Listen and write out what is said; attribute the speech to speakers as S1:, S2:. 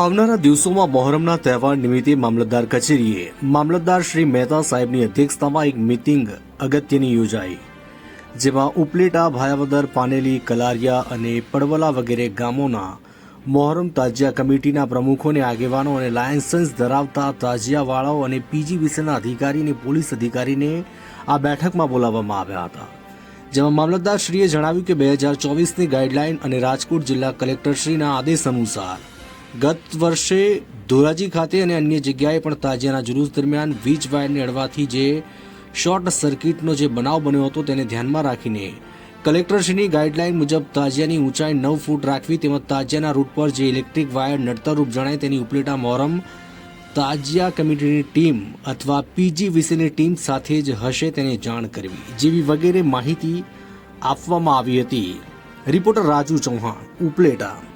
S1: આવનારા દિવસોમાં મોહરમના તહેવાર નિમિત્તે મામલતદાર કચેરીએ મામલતદાર શ્રી મહેતા સાહેબની અધ્યક્ષતામાં એક મિટિંગ અગત્યની યોજાઈ, જેમાં ઉપલેટા, ભાયાવદર, પાનેલી, કલારિયા અને પડવલા વગેરે ગામોના મોહરમ તાજિયા કમિટીના પ્રમુખોને આગેવાનો અને લાયસન્સ ધરાવતા તાજિયાવાળાઓ અને પીજી વિશેના અધિકારી અને પોલીસ અધિકારીને આ બેઠકમાં બોલાવવામાં આવ્યા હતા. જેમાં મામલતદારશ્રીએ જણાવ્યું કે બે હજાર ચોવીસની ગાઈડલાઈન અને રાજકોટ જિલ્લા કલેક્ટરશ્રીના આદેશ અનુસાર ગત વર્ષે ધોરાજી ખાતે અને અન્ય જગ્યાએ પણ તાજિયાના જુલુસ દરમિયાન વીજ વાયરને અડવાથી જે શોર્ટ સર્કિટનો જે બનાવ બન્યો હતો તેને ધ્યાનમાં રાખીને કલેક્ટરશ્રીની ગાઈડલાઈન મુજબ તાજિયાની ઊંચાઈ નવ ફૂટ રાખવી તેમજ તાજિયાના રૂટ પર જે ઇલેક્ટ્રિક વાયર નડતરરૂપ જણાય તેની ઉપલેટા મોહરમ તાજિયા કમિટીની ટીમ અથવા પીજી વિશેની ટીમ સાથે જ હશે તેને જાણ કરવી જેવી વગેરે માહિતી આપવામાં આવી હતી. રિપોર્ટર રાજુ ચૌહાણ, ઉપલેટા.